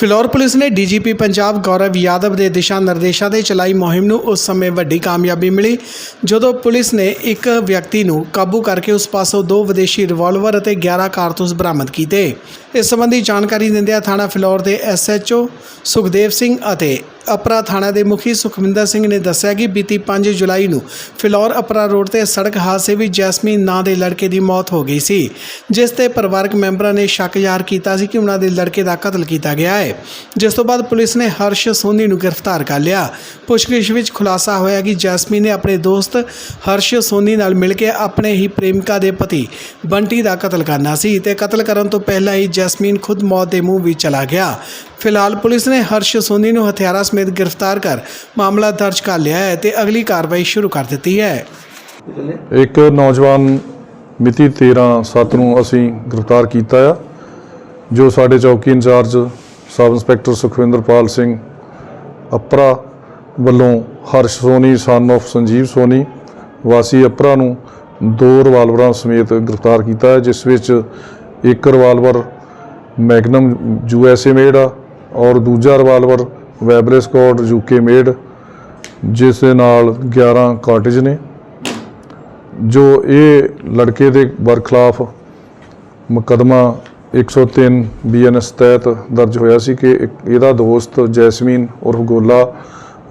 Phillaur police ਨੇ DGP Punjab Gaurav Yadav ਦੇ ਦਿਸ਼ਾ ਨਿਰਦੇਸ਼ਾਂ ਦੇ ਚਲਾਈ ਮੁਹਿੰਮ ਨੂੰ ਉਸ ਸਮੇਂ ਵੱਡੀ ਕਾਮਯਾਬੀ ਮਿਲੀ, ਜਦੋਂ ਪੁਲਿਸ ਨੇ ਇੱਕ ਵਿਅਕਤੀ ਨੂੰ ਕਾਬੂ ਕਰਕੇ ਉਸ ਪਾਸੋਂ ਦੋ ਵਿਦੇਸ਼ੀ ਰਿਵਾਲਵਰ ਅਤੇ 11 ਕਾਰਤੂਸ ਬਰਾਮਦ ਕੀਤੇ। ਇਸ ਸੰਬੰਧੀ ਜਾਣਕਾਰੀ ਦਿੰਦਿਆਂ ਥਾਣਾ ਫਿਲੌਰ ਦੇ ਐਸਐਚਓ ਸੁਖਦੇਵ ਸਿੰਘ ਅਤੇ ਅਪਰਾ ਥਾਣਾ ਦੇ ਮੁਖੀ ਸੁਖਵਿੰਦਰ ਸਿੰਘ ਨੇ ਦੱਸਿਆ ਕਿ ਬੀਤੀ 5 ਜੁਲਾਈ ਨੂੰ ਫਿਲੌਰ ਅਪਰਾ ਰੋਡ ਤੇ ਸੜਕ ਹਾਦਸੇ ਵਿੱਚ ਜੈਸਮੀਨ ਨਾਂ ਦੇ ਲੜਕੇ ਦੀ ਮੌਤ ਹੋ ਗਈ ਸੀ, ਜਿਸ ਤੇ ਪਰਿਵਾਰਕ ਮੈਂਬਰਾਂ ਨੇ ਸ਼ੱਕ ਜ਼ਾਹਰ ਕੀਤਾ ਸੀ ਕਿ ਉਹਨਾਂ ਦੇ ਲੜਕੇ ਦਾ ਕਤਲ ਕੀਤਾ ਗਿਆ ਹੈ। ਜਿਸ ਤੋਂ ਬਾਅਦ ਪੁਲਿਸ ਨੇ ਹਰਸ਼ ਸੋਨੀ ਨੂੰ ਗ੍ਰਿਫਤਾਰ ਕਰ ਲਿਆ। ਪੁੱਛਗਿੱਛ ਵਿੱਚ ਖੁਲਾਸਾ ਹੋਇਆ ਕਿ ਜੈਸਮੀਨ ਨੇ ਆਪਣੇ ਦੋਸਤ ਹਰਸ਼ ਸੋਨੀ ਨਾਲ ਮਿਲ ਕੇ ਆਪਣੇ ਹੀ ਪ੍ਰੇਮਿਕਾ ਦੇ ਪਤੀ ਬੰਟੀ ਦਾ ਕਤਲ ਕਰਨਾ ਸੀ ਤੇ ਕਤਲ ਕਰਨ ਤੋਂ ਪਹਿਲਾਂ ਹੀ ਜੈਸਮੀਨ ਖੁਦ ਮੌਤ ਦੇ ਮੂੰਹ ਵਿੱਚ ਚਲਾ ਗਿਆ। ਫਿਲਹਾਲ ਪੁਲਿਸ ਨੇ ਹਰਸ਼ ਸੋਨੀ ਨੂੰ ਹਥਿਆਰਾਂ ਸਮੇਤ ਗ੍ਰਿਫਤਾਰ ਕਰ ਮਾਮਲਾ ਦਰਜ ਕਰ ਲਿਆ ਹੈ ਤੇ ਅਗਲੀ ਕਾਰਵਾਈ ਸ਼ੁਰੂ ਕਰ ਦਿੱਤੀ ਹੈ। ਇੱਕ ਨੌਜਵਾਨ ਮਿਤੀ 13/7 ਨੂੰ ਅਸੀਂ ਗ੍ਰਿਫਤਾਰ ਕੀਤਾ ਆ, ਜੋ ਸਾਡੇ ਚੌਕੀ incharge sub inspector Sukhwinderpal Singh Apra ਵੱਲੋਂ ਹਰਸ਼ ਸੋਨੀ ਸਨ of ਸੰਜੀਵ ਸੋਨੀ, ਵਾਸੀ ਅਪਰਾ ਨੂੰ ਦੋ ਰਿਵਾਲਵਰਾਂ ਸਮੇਤ ਗ੍ਰਿਫਤਾਰ ਕੀਤਾ ਹੈ, ਜਿਸ ਵਿੱਚ ਇੱਕ ਰਿਵਾਲਵਰ ਮੈਗਨਮ ਯੂਐਸਏ ਮੇਡ ਆ ਔਰ ਦੂਜਾ revolver Webley Scott UK made ਜਿਸ ਦੇ ਨਾਲ 11 ਕਾਰਟੇਜ ਨੇ, ਜੋ ਇਹ ਲੜਕੇ ਦੇ ਬਰਖਲਾਫ ਮੁਕਦਮਾ 103 ਬੀਐਨਐਸ ਤਹਿਤ ਦਰਜ ਹੋਇਆ ਸੀ ਕਿ ਇੱਕ ਇਹਦਾ ਦੋਸਤ ਜੈਸਮੀਨ ਉਰਫ ਗੋਲਾ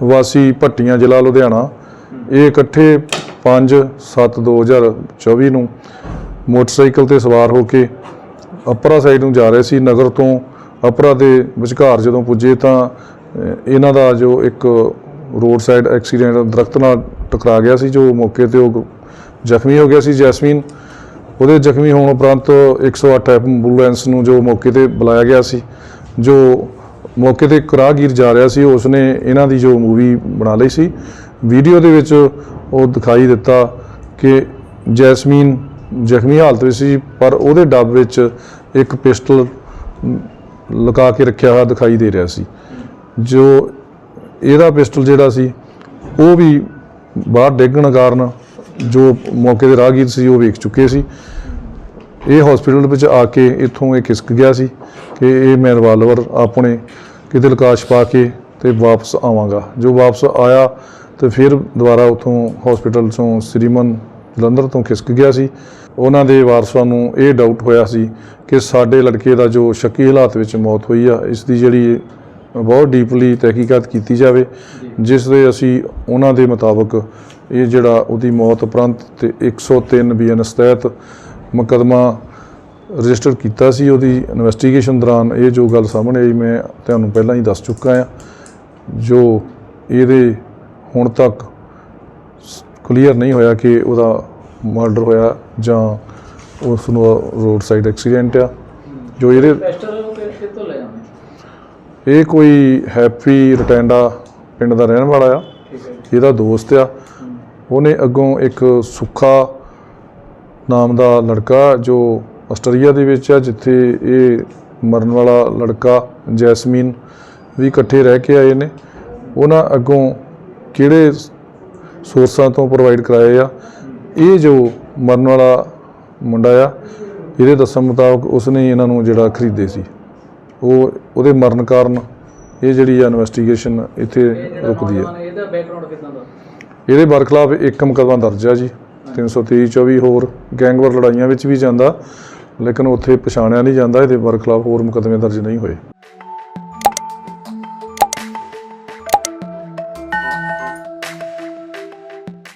ਵਾਸੀ ਭੱਟੀਆਂ ਜ਼ਿਲ੍ਹਾ ਲੁਧਿਆਣਾ, ਇਹ ਇਕੱਠੇ 5/7/2024 ਨੂੰ ਮੋਟਰਸਾਈਕਲ ਤੇ ਸਵਾਰ ਹੋ ਕੇ ਅਪਰਾ ਸਾਈਡ ਨੂੰ ਜਾ ਰਹੇ ਸੀ, ਨਗਰ ਤੋਂ ਅਪਰਾ ਦੇ ਵਿਚਕਾਰ ਜਦੋਂ ਪੁੱਜੇ ਤਾਂ ਇਹਨਾਂ ਦਾ ਜੋ ਇੱਕ ਰੋਡ ਸਾਈਡ ਐਕਸੀਡੈਂਟ ਦਰਖਤ ਨਾਲ ਟਕਰਾ ਗਿਆ ਸੀ, ਜੋ ਮੌਕੇ ਤੇ ਉਹ ਜ਼ਖਮੀ ਹੋ ਗਿਆ ਸੀ ਜੈਸਮੀਨ। ਉਹਦੇ ਜ਼ਖਮੀ ਹੋਣ ਉਪਰੰਤ 108 ਐਂਬੂਲੈਂਸ ਨੂੰ ਜੋ ਮੌਕੇ ਤੇ ਬੁਲਾਇਆ ਗਿਆ ਸੀ, ਜੋ ਮੌਕੇ ਤੇ ਇੱਕ ਜਾ ਰਿਹਾ ਸੀ, ਉਸਨੇ ਇਹਨਾਂ ਦੀ ਜੋ ਮੂਵੀ ਬਣਾ ਲਈ ਸੀ। ਵੀਡੀਓ ਦੇ ਵਿੱਚ ਉਹ ਦਿਖਾਈ ਦਿੱਤਾ ਕਿ ਜੈਸਮੀਨ ਜ਼ਖਮੀ ਹਾਲਤ ਵਿੱਚ ਸੀ, ਪਰ ਉਹਦੇ ਡੱਬ ਵਿੱਚ ਇੱਕ ਪਿਸਟਲ ਲੁਕਾ ਕੇ ਰੱਖਿਆ ਹੋਇਆ ਦਿਖਾਈ ਦੇ ਰਿਹਾ ਸੀ। ਜੋ ਇਹਦਾ ਪਿਸਟਲ ਜਿਹੜਾ ਸੀ, ਉਹ ਵੀ ਬਾਹਰ ਡੇਗਣ ਕਾਰਨ ਜੋ ਮੌਕੇ ਦੇ ਰਾਹਗੀਰ ਸੀ, ਉਹ ਵੇਖ ਚੁੱਕੇ ਸੀ। ਇਹ ਹਸਪੀਟਲ ਵਿੱਚ ਆ ਕੇ ਇੱਥੋਂ ਇਹ ਖਿਸਕ ਗਿਆ ਸੀ ਕਿ ਇਹ ਮੈਂ ਰਿਵਾਲਵਰ ਆਪਣੇ ਕਿਤੇ ਲਕਾਸ਼ ਪਾ ਕੇ ਤੇ ਵਾਪਸ ਆਵਾਂਗਾ। ਜੋ ਵਾਪਸ ਆਇਆ ਤੇ ਫਿਰ ਦੁਬਾਰਾ ਉੱਥੋਂ ਹਸਪੀਟਲ ਤੋਂ ਸ੍ਰੀਮਨ ਜਲੰਧਰ ਤੋਂ ਖਿਸਕ ਗਿਆ ਸੀ। ਉਹਨਾਂ ਦੇ ਵਾਰਸਾਂ ਨੂੰ ਇਹ ਡਾਊਟ ਹੋਇਆ ਸੀ ਕਿ ਸਾਡੇ ਲੜਕੇ ਦਾ ਜੋ ਸ਼ੱਕੀ ਹਾਲਾਤ ਵਿੱਚ ਮੌਤ ਹੋਈ ਆ ਇਸ ਦੀ ਜਿਹੜੀ ਬਹੁਤ ਡੀਪਲੀ ਤਹਿਕੀਕਾਤ ਕੀਤੀ ਜਾਵੇ ਜਿਸ ਦੇ ਅਸੀਂ ਉਹਨਾਂ ਦੇ ਮੁਤਾਬਕ ਇਹ ਜਿਹੜਾ ਉਹਦੀ ਮੌਤ ਉਪਰੰਤ ਤੇ 103 ਬੀਐਨਐਸ ਤਹਿਤ ਮੁਕੱਦਮਾ ਰਜਿਸਟਰ ਕੀਤਾ ਸੀ ਉਹਦੀ ਇਨਵੈਸਟੀਗੇਸ਼ਨ ਦੌਰਾਨ। ਇਹ ਜੋ ਗੱਲ ਸਾਹਮਣੇ ਆਈ ਮੈਂ ਤੁਹਾਨੂੰ ਪਹਿਲਾਂ ਹੀ ਦੱਸ ਚੁੱਕਾ ਆ ਜੋ ਇਹਦੇ ਹੁਣ ਤੱਕ ਕਲੀਅਰ ਨਹੀਂ ਹੋਇਆ ਕਿ ਉਹਦਾ ਮਰਡਰ ਹੋਇਆ ਜਾਂ ਉਸ ਨੂੰ ਰੋਡ ਸਾਈਡ ਐਕਸੀਡੈਂਟ ਆ। ਜੋ ਆਉਂਦੇ? ਇਹ ਕੋਈ ਹੈਪੀ ਰਟੈਂਡਾ ਪਿੰਡ ਦਾ ਰਹਿਣ ਵਾਲਾ ਆ। ਇਹਦਾ ਦੋਸਤ ਆ। ਉਹਨੇ ਅੱਗੋਂ ਇੱਕ ਸੁੱਖਾ ਨਾਮ ਦਾ ਲੜਕਾ ਜੋ ਆਸਟਰੀਆ ਦੇ ਵਿੱਚ ਆ ਜਿੱਥੇ ਇਹ ਮਰਨ ਵਾਲਾ ਲੜਕਾ ਜੈਸਮੀਨ ਵੀ ਇਕੱਠੇ ਰਹਿ ਕੇ ਆਏ ਨੇ। ਉਹਨਾਂ ਅੱਗੋਂ ਕਿਹੜੇ ਸੋਰਸਾਂ ਤੋਂ ਪ੍ਰੋਵਾਈਡ ਕਰਾਏ ਆ। ਇਹ ਜੋ ਮਰਨ ਵਾਲਾ ਮੁੰਡਾ ਆ ਇਹਦੇ ਦੱਸਣ ਮੁਤਾਬਕ ਉਸਨੇ ਇਹਨਾਂ ਨੂੰ ਜਿਹੜਾ ਖਰੀਦੇ ਸੀ। ਉਹ ਉਹਦੇ ਮਰਨ ਕਾਰਨ ਇਹ ਜਿਹੜੀ ਆ ਇਨਵੈਸਟੀਗੇਸ਼ਨ ਇੱਥੇ ਰੁਕਦੀ ਹੈ ਨੌਜਵਾਨ ਇਹਦਾ ਬੈਕਗ੍ਰਾਉਂਡ ਕਿਦਾਂ ਦਾ? ਇਹਦੇ ਬਰਖਲਾਫ ਇੱਕ ਮੁਕੱਦਮਾ ਦਰਜ ਆ ਜੀ 323 24 ਹੋਰ ਗੈਂਗਵਾਰ ਲੜਾਈਆਂ ਵਿੱਚ ਵੀ ਜਾਂਦਾ ਲੇਕਿਨ ਉੱਥੇ ਪਛਾਣਿਆ ਨਹੀਂ ਜਾਂਦਾ ਇਹਦੇ ਬਰਖਲਾਫ ਹੋਰ ਮੁਕੱਦਮੇ ਦਰਜ ਨਹੀਂ ਹੋਏ।